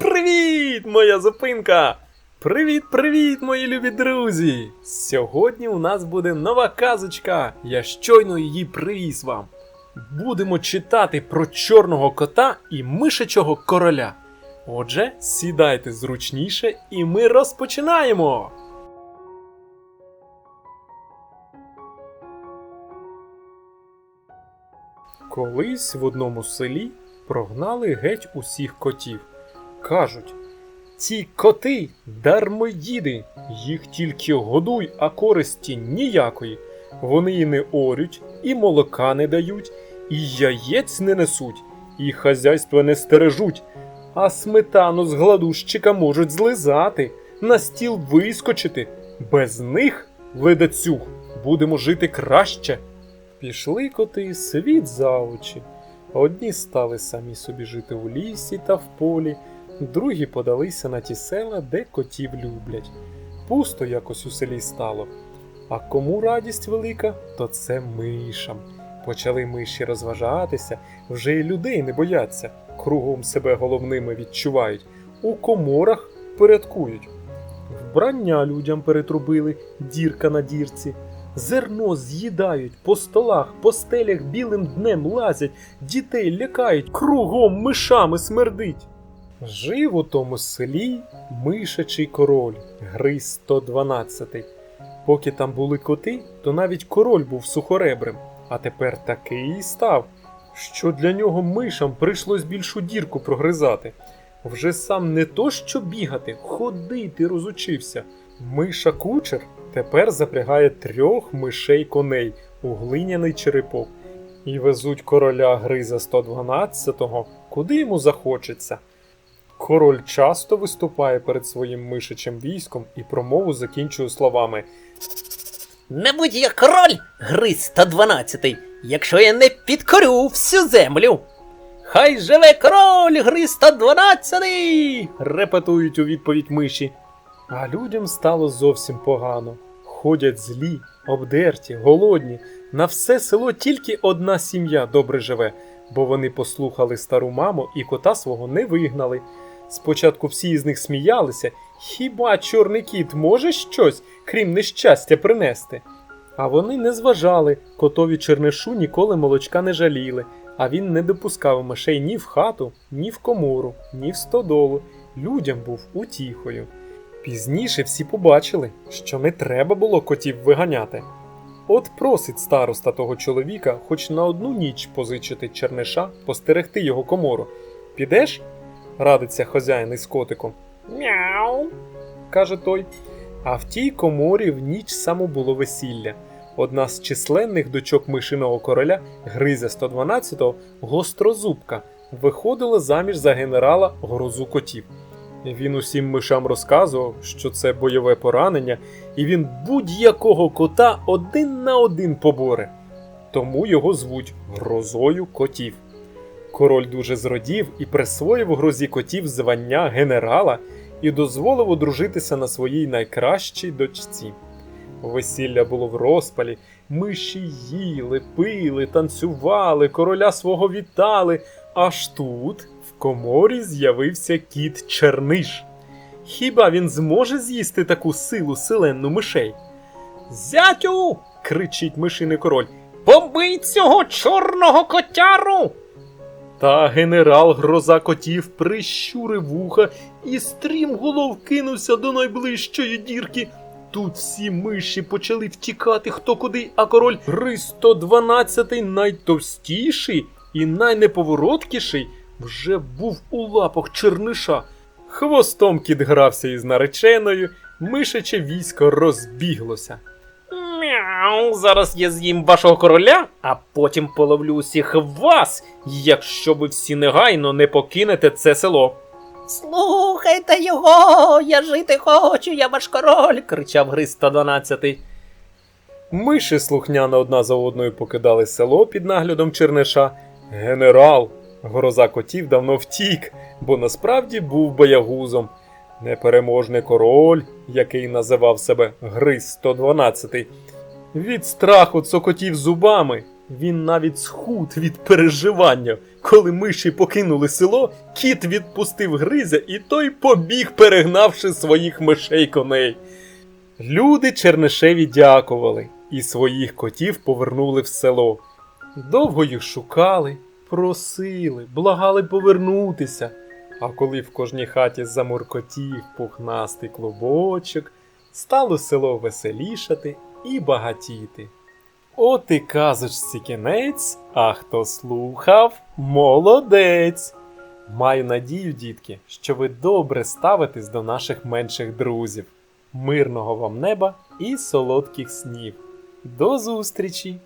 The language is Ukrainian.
Привіт, моя зупинка! Привіт, привіт, мої любі друзі! Сьогодні у нас буде нова казочка. Я щойно її привіз вам. Будемо читати про чорного кота і мишачого короля. Отже, сідайте зручніше, і ми розпочинаємо. Колись в одному селі прогнали геть усіх котів. Кажуть: ці коти дармоїди, їх тільки годуй, а користі ніякої. Вони і не орють, і молока не дають, і яєць не несуть, і хазяйства не стережуть, а сметану з гладущика можуть злизати, на стіл вискочити. Без них, ледацюг, будемо жити краще. Пішли коти світ за очі. Одні стали самі собі жити у лісі та в полі, другі подалися на ті села, де котів люблять. Пусто якось у селі стало. А кому радість велика, то це мишам. Почали миші розважатися, вже й людей не бояться, кругом себе головними відчувають, у коморах порядкують. Вбрання людям перетрубили, дірка на дірці. Зерно з'їдають, по столах, по стелях білим днем лазять, дітей лякають, кругом мишами смердить. Жив у тому селі мишачий король, Гриз 112. Поки там були коти, то навіть король був сухоребрим, а тепер такий і став, що для нього мишам прийшлось більшу дірку прогризати. Вже сам не то що бігати, ходити розучився. Миша кучер тепер запрягає трьох мишей коней у глиняний черепок і везуть короля Гриза 112-го, куди йому захочеться. Король часто виступає перед своїм мишачим військом і промову закінчує словами Не будь я король, гриз 112, якщо я не підкорю всю землю. Хай живе король, гриз 112! репетують у відповідь миші. А людям стало зовсім погано. Ходять злі, обдерті, голодні. На все село тільки одна сім'я добре живе, бо вони послухали стару маму і кота свого не вигнали. Спочатку всі з них сміялися, хіба чорний кіт може щось, крім нещастя, принести? А вони не зважали, котові чернишу ніколи молочка не жаліли, а він не допускав мишей ні в хату, ні в комору, ні в стодолу. Людям був утіхою. Пізніше всі побачили, що не треба було котів виганяти. От просить староста того чоловіка хоч на одну ніч позичити черниша, постерегти його комору. Підеш? радиться хазяїн із котиком. Мяу. каже той. А в тій коморі в ніч само було весілля. Одна з численних дочок мишиного короля, Гризя 112-го, гострозубка, виходила заміж за генерала грозу котів. Він усім мишам розказував, що це бойове поранення, і він будь-якого кота один на один поборе. Тому його звуть грозою котів. Король дуже зрадів і присвоїв грозі котів звання генерала і дозволив одружитися на своїй найкращій дочці. Весілля було в розпалі, миші їли, пили, танцювали, короля свого вітали. Аж тут коморі з'явився кіт Черниш. Хіба він зможе з'їсти таку силу селенну мишей? Зятю. кричить мишиний король. Побий цього чорного котяру! Та генерал гроза котів прищурив вуха і стрімголов кинувся до найближчої дірки. Тут всі миші почали втікати хто куди, а король Гриз 112 найтовстіший і найнеповороткіший вже був у лапах черниша. Хвостом кіт грався із нареченою, мишаче військо розбіглося. Мяу, зараз я з'їм вашого короля, а потім половлю усіх вас, якщо ви всі негайно не покинете це село. Слухайте його, я жити хочу, я ваш король, кричав Гриз 112. Миші слухняно одна за одною покидали село під наглядом Черниша. Генерал, гроза котів давно втік, бо насправді був боягузом. Непереможний король, який називав себе Гриз 112, від страху цокотів зубами Він навіть схуд від переживання. Коли миші покинули село, кіт відпустив гризя, і той побіг, перегнавши своїх мишей коней. Люди Чернишеві дякували і своїх котів повернули в село. Довго їх шукали, просили, благали повернутися. А коли в кожній хаті замуркотів пухнастий клубочок, стало село веселішати і багатіти. От і казочці кінець, а хто слухав, молодець. Маю надію, дітки, що ви добре ставитесь до наших менших друзів. Мирного вам неба і солодких снів. До зустрічі!